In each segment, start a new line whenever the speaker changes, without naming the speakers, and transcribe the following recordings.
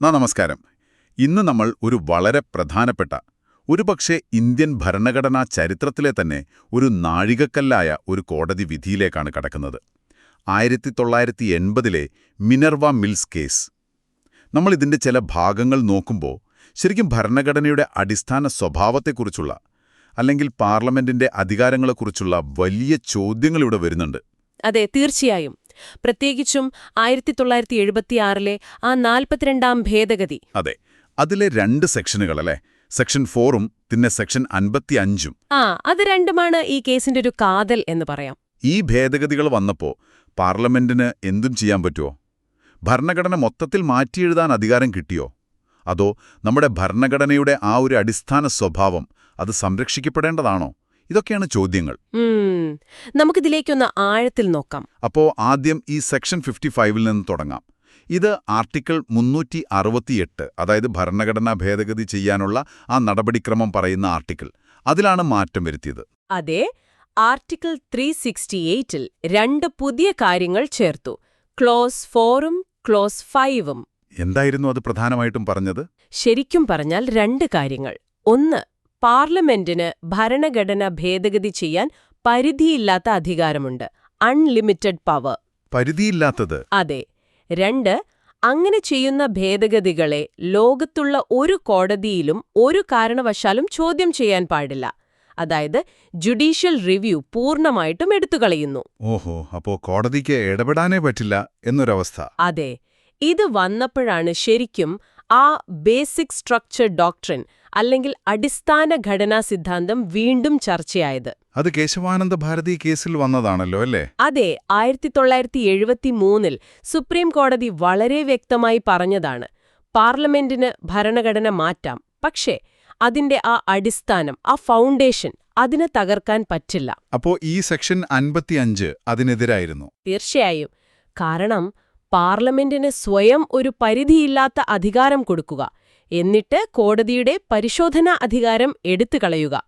നാ നമസ്കാരം. ഇന്ന് നമ്മൾ ഒരു വളരെ പ്രധാനപ്പെട്ട ഒരുപക്ഷെ ഇന്ത്യൻ ഭരണഘടനാ ചരിത്രത്തിലെ തന്നെ ഒരു നാഴികക്കല്ലായ ഒരു കോടതി വിധിയിലേക്കാണ് കടക്കുന്നത്. ആയിരത്തി തൊള്ളായിരത്തി എൺപതിലെ മിനർവ മിൽസ് കേസ്. നമ്മൾ ഇതിന്റെ ചില ഭാഗങ്ങൾ നോക്കുമ്പോൾ ശരിക്കും ഭരണഘടനയുടെ അടിസ്ഥാന സ്വഭാവത്തെക്കുറിച്ചുള്ള അല്ലെങ്കിൽ പാർലമെന്റിന്റെ അധികാരങ്ങളെക്കുറിച്ചുള്ള വലിയ ചോദ്യങ്ങൾ ഇവിടെ വരുന്നുണ്ട്.
അതെ തീർച്ചയായും. പ്രത്യേകിച്ചും ആയിരത്തി തൊള്ളായിരത്തി എഴുപത്തിയാറിലെ ആ നാൽപ്പത്തിരണ്ടാം ഭേദഗതി.
അതെ അതിലെ രണ്ട് സെക്ഷനുകളല്ലേ? സെക്ഷൻ ഫോറും പിന്നെ സെക്ഷൻ അൻപത്തി അഞ്ചും
ആ അത് രണ്ടുമാണ് ഈ കേസിന്റെ ഒരു കാതൽ എന്ന് പറയാം.
ഈ ഭേദഗതികൾ വന്നപ്പോ പാർലമെന്റിന് എന്തും ചെയ്യാൻ പറ്റുമോ ഭരണഘടന മൊത്തത്തിൽ മാറ്റിയെഴുതാൻ അധികാരം കിട്ടിയോ? അതോ നമ്മുടെ ഭരണഘടനയുടെ ആ ഒരു അടിസ്ഥാന സ്വഭാവം അത് സംരക്ഷിക്കപ്പെടേണ്ടതാണോ? ഇതൊക്കെയാണ് ചോദ്യങ്ങൾ.
നമുക്കിതിലേക്കൊന്ന് ആഴത്തിൽ നോക്കാം.
അപ്പോ ആദ്യം ഈ സെക്ഷൻ ഫിഫ്റ്റി ഫൈവിൽ നിന്ന് തുടങ്ങാം. ഇത് ആർട്ടിക്കിൾ മുന്നൂറ്റി അറുപത്തിയെട്ട് അതായത് ഭരണഘടനാ ഭേദഗതി ചെയ്യാനുള്ള ആ നടപടിക്രമം പറയുന്ന ആർട്ടിക്കിൾ. അതിലാണ് മാറ്റം വരുത്തിയത്.
അതെ ആർട്ടിക്കിൾ ത്രീ സിക്സ്റ്റി എയ്റ്റിൽ രണ്ട് പുതിയ കാര്യങ്ങൾ ചേർത്തു. ക്ലോസ് ഫോറും ക്ലോസ് ഫൈവും.
എന്തായിരുന്നു അത് പ്രധാനമായിട്ടും പറഞ്ഞത്?
ശരിക്കും പറഞ്ഞാൽ രണ്ട് കാര്യങ്ങൾ. ഒന്ന് പാർലമെന്റിന് ഭരണഘടന ഭേദഗതി ചെയ്യാൻ പരിധിയില്ലാത്ത അധികാരമുണ്ട്. Unlimited power.
പരിധിയില്ലാത്തത്?
അതെ. രണ്ട് അങ്ങനെ ചെയ്യുന്ന ഭേദഗതികളെ ലോകത്തുള്ള ഒരു കോടതിയിലും ഒരു കാരണവശാലും ചോദ്യം ചെയ്യാൻ പാടില്ല. അതായത് ജുഡീഷ്യൽ റിവ്യൂ പൂർണമായിട്ടും എടുത്തുകളയുന്നു.
ഓഹോ അപ്പോ കോടതിക്ക് ഇടപെടാനേ പറ്റില്ല എന്നൊരവസ്ഥ.
അതെ. ഇത് വന്നപ്പോഴാണ് ശരിക്കും ആ ബേസിക് സ്ട്രക്ചർ ഡോക്ട്രിൻ അല്ലെങ്കിൽ അടിസ്ഥാന ഘടനാ സിദ്ധാന്തം വീണ്ടും ചർച്ചയായത്.
അത് കേശവാനന്ദ ഭാരതി കേസിൽ വന്നതാണല്ലോ അല്ലേ?
അതെ ആയിരത്തി തൊള്ളായിരത്തി എഴുപത്തി മൂന്നിൽ സുപ്രീം കോടതി വളരെ വ്യക്തമായി പറഞ്ഞതാണ് പാർലമെന്റിന് ഭരണഘടന മാറ്റാം പക്ഷേ അതിന്റെ ആ അടിസ്ഥാനം ആ ഫൗണ്ടേഷൻ അതിനെ തകർക്കാൻ പറ്റില്ല.
അപ്പോ ഈ സെക്ഷൻ അൻപത്തിയഞ്ച് അതിനെതിരായിരുന്നു?
തീർച്ചയായും. കാരണം പാർലമെന്റിന് സ്വയം ഒരു പരിധിയില്ലാത്ത അധികാരം കൊടുക്കുക എന്നിട്ട് കോടതിയുടെ പരിശോധനാ അധികാരം എടുത്തുകളയുക.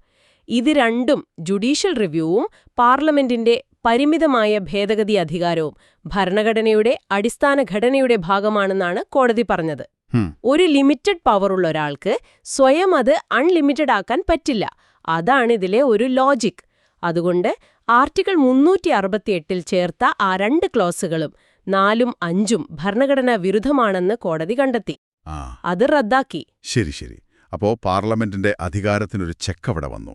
ഇത് രണ്ടും ജുഡീഷ്യൽ റിവ്യൂവും പാർലമെന്റിന്റെ പരിമിതമായ ഭേദഗതി അധികാരവും ഭരണഘടനയുടെ അടിസ്ഥാന ഘടനയുടെ ഭാഗമാണെന്നാണ് കോടതി പറഞ്ഞത്. ഒരു ലിമിറ്റഡ് പവറുള്ള ഒരാൾക്ക് സ്വയം അത് അൺലിമിറ്റഡ് ആക്കാൻ പറ്റില്ല. അതാണ് ഇതിലെ ഒരു ലോജിക്. അതുകൊണ്ട് ആർട്ടിക്കിൾ മുന്നൂറ്റി അറുപത്തിയെട്ടിൽ ചേർത്ത ആ രണ്ട് ക്ലോസുകളും നാലും അഞ്ചും ഭരണഘടനാ വിരുദ്ധമാണെന്ന് കോടതി കണ്ടെത്തി. അത് റദ്ദാക്കി.
ശരി ശരി. അപ്പോ പാർലമെന്റിന്റെ അധികാരത്തിനൊരു ചെക്ക് അവിടെ വന്നു.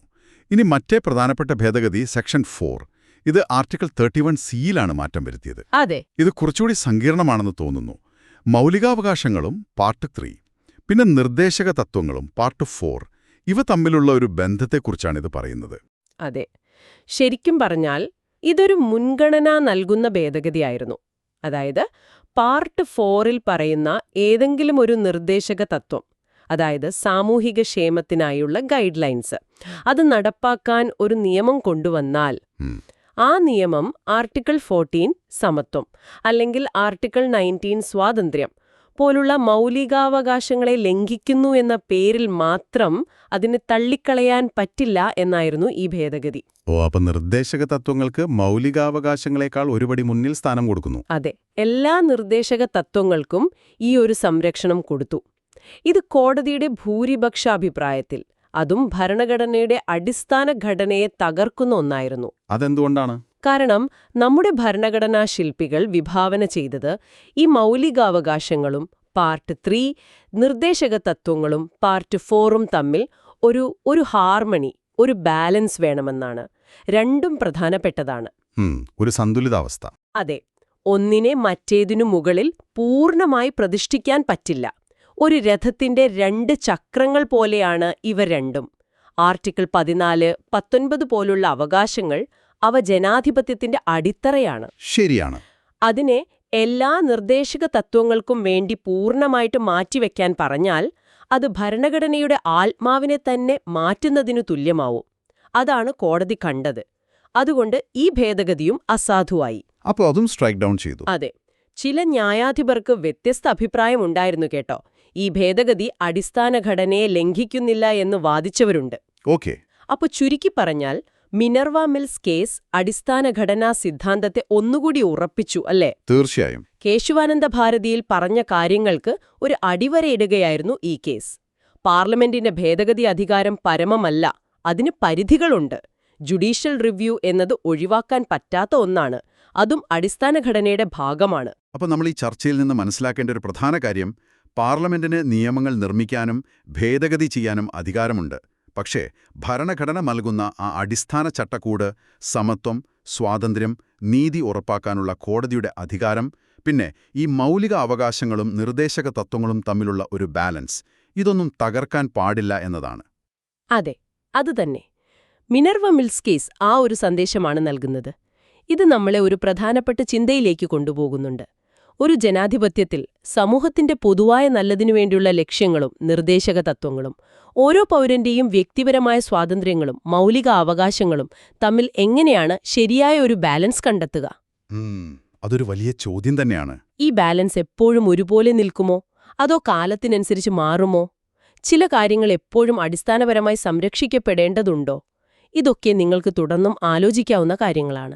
ഇനി മറ്റേ പ്രധാനപ്പെട്ട ഭേദഗതി സെക്ഷൻ ഫോർ. ഇത് ആർട്ടിക്കിൾ തേർട്ടി വൺ സിയിലാണ് മാറ്റം വരുത്തിയത്.
അതെ.
ഇത് കുറച്ചുകൂടി സങ്കീർണമാണെന്ന് തോന്നുന്നു. മൗലികാവകാശങ്ങളും പാർട്ട് ത്രീ പിന്നെ നിർദ്ദേശക തത്വങ്ങളും പാർട്ട് ഫോർ ഇവ തമ്മിലുള്ള ഒരു ബന്ധത്തെക്കുറിച്ചാണ് ഇത് പറയുന്നത്.
അതെ. ശരിക്കും പറഞ്ഞാൽ ഇതൊരു മുൻഗണന നൽകുന്ന ഭേദഗതിയായിരുന്നു. അതായത് പാർട്ട് ഫോറിൽ പറയുന്ന ഏതെങ്കിലും ഒരു നിർദ്ദേശക തത്വം അതായത് സാമൂഹിക ക്ഷേമത്തിനായുള്ള ഗൈഡ് ലൈൻസ് അത് നടപ്പാക്കാൻ ഒരു നിയമം കൊണ്ടുവന്നാൽ ആ നിയമം ആർട്ടിക്കിൾ ഫോർട്ടീൻ സമത്വം അല്ലെങ്കിൽ ആർട്ടിക്കിൾ നയന്റീൻ സ്വാതന്ത്ര്യം പോലുള്ള മൗലികാവകാശങ്ങളെ ലംഘിക്കുന്നു എന്ന പേരിൽ മാത്രം അതിനെ തള്ളിക്കളയാൻ പറ്റില്ല എന്നായിരുന്നു ഈ ഭേദഗതി.
ഓ അപ്പൊ നിർദ്ദേശക തത്വങ്ങൾക്ക് മൗലികാവകാശങ്ങളെക്കാൾ ഒരുപടി മുന്നിൽ സ്ഥാനം കൊടുക്കുന്നു.
അതെ എല്ലാ നിർദ്ദേശക തത്വങ്ങൾക്കും ഈ ഒരു സംരക്ഷണം കൊടുത്തു. ഇത് കോടതിയുടെ ഭൂരിപക്ഷ അഭിപ്രായത്തിൽ അതും ഭരണഘടനയുടെ അടിസ്ഥാന ഘടനയെ തകർക്കുന്ന ഒന്നായിരുന്നു.
അതെന്തുകൊണ്ടാണ്?
കാരണം നമ്മുടെ ഭരണഘടനാ ശില്പികൾ വിഭാവന ചെയ്തത് ഈ മൗലികാവകാശങ്ങളും പാർട്ട് ത്രീ നിർദ്ദേശക തത്വങ്ങളും പാർട്ട് ഫോറും തമ്മിൽ ഒരു ഒരു ഹാർമണി ഒരു ബാലൻസ് വേണമെന്നാണ്. രണ്ടും പ്രധാനപ്പെട്ടതാണ്.
ഒരു സന്തുലിതാവസ്ഥ.
അതെ ഒന്നിനെ മറ്റേതിനു മുകളിൽ പൂർണമായി പ്രതിഷ്ഠിക്കാൻ പറ്റില്ല. ഒരു രഥത്തിന്റെ രണ്ട് ചക്രങ്ങൾ പോലെയാണ് ഇവ രണ്ടും. ആർട്ടിക്കിൾ പതിനാല് പത്തൊൻപത് പോലുള്ള അവകാശങ്ങൾ അവ ജനാധിപത്യത്തിന്റെ അടിത്തറയാണ്.
ശരിയാണ്.
അതിനെ എല്ലാ നിർദ്ദേശക തത്വങ്ങൾക്കും വേണ്ടി പൂർണമായിട്ട് മാറ്റിവെക്കാൻ പറഞ്ഞാൽ അത് ഭരണഘടനയുടെ ആത്മാവിനെ തന്നെ മാറ്റുന്നതിനു തുല്യമാവും. അതാണ് കോടതി കണ്ടത്. അതുകൊണ്ട് ഈ ഭേദഗതിയും അസാധുവായി.
അപ്പോൾ അതും സ്ട്രൈക്ക് ഡൗൺ ചെയ്തു.
അതെ. ചില ന്യായാധിപർക്ക് വ്യത്യസ്ത അഭിപ്രായമുണ്ടായിരുന്നു കേട്ടോ. ഈ ഭേദഗതി അടിസ്ഥാന ഘടനയെ ലംഘിക്കുന്നില്ല എന്ന് വാദിച്ചവരുണ്ട്.
ഓക്കെ.
അപ്പൊ ചുരുക്കി പറഞ്ഞാൽ മിനർവ മിൽസ് കേസ് അടിസ്ഥാന ഘടനാ സിദ്ധാന്തത്തെ ഒന്നുകൂടി ഉറപ്പിച്ചു അല്ലേ?
തീർച്ചയായും.
കേശുവാനന്ദ ഭാരതിയിൽ പറഞ്ഞ കാര്യങ്ങൾക്ക് ഒരു അടിവരയിടുകയായിരുന്നു ഈ കേസ്. പാർലമെന്റിന്റെ ഭേദഗതി അധികാരം പരമമല്ല അതിന് പരിധികളുണ്ട്. ജുഡീഷ്യൽ റിവ്യൂ എന്നത് ഒഴിവാക്കാൻ പറ്റാത്ത ഒന്നാണ് അതും അടിസ്ഥാന ഘടനയുടെ ഭാഗമാണ്.
അപ്പോൾ നമ്മൾ ഈ ചർച്ചയിൽ നിന്ന് മനസ്സിലാക്കേണ്ട ഒരു പ്രധാന കാര്യം പാർലമെന്റിന് നിയമങ്ങൾ നിർമ്മിക്കാനും ഭേദഗതി ചെയ്യാനും അധികാരമുണ്ട്. പക്ഷേ ഭരണഘടന നൽകുന്ന ആ അടിസ്ഥാന ചട്ടക്കൂട് സമത്വം സ്വാതന്ത്ര്യം നീതി ഉറപ്പാക്കാനുള്ള കോടതിയുടെ അധികാരം പിന്നെ ഈ മൗലിക അവകാശങ്ങളും നിർദ്ദേശക തത്വങ്ങളും തമ്മിലുള്ള ഒരു ബാലൻസ് ഇതൊന്നും തകർക്കാൻ പാടില്ല എന്നതാണ്.
അതെ അതുതന്നെ മിനർവ മിൽസ് കേസ് ആ ഒരു സന്ദേശമാണ് നൽകുന്നത്. ഇത് നമ്മളെ ഒരു പ്രധാനപ്പെട്ട ചിന്തയിലേക്ക് കൊണ്ടുപോകുന്നുണ്ട്. ഒരു ജനാധിപത്യത്തിൽ സമൂഹത്തിന്റെ പൊതുവായ നല്ലതിനു വേണ്ടിയുള്ള ലക്ഷ്യങ്ങളും നിർദ്ദേശക തത്വങ്ങളും ഓരോ പൗരന്റെയും വ്യക്തിപരമായ സ്വാതന്ത്ര്യങ്ങളും മൗലിക അവകാശങ്ങളും തമ്മിൽ എങ്ങനെയാണ് ശരിയായ ഒരു ബാലൻസ് കണ്ടെത്തുക?
അതൊരു വലിയ ചോദ്യം തന്നെയാണ്.
ഈ ബാലൻസ് എപ്പോഴും ഒരുപോലെ നിൽക്കുമോ? അതോ കാലത്തിനനുസരിച്ച് മാറുമോ? ചില കാര്യങ്ങൾ എപ്പോഴും അടിസ്ഥാനപരമായി സംരക്ഷിക്കപ്പെടേണ്ടതുണ്ടോ? ഇതൊക്കെ നിങ്ങൾക്ക് തുടർന്നും ആലോചിക്കാവുന്ന കാര്യങ്ങളാണ്.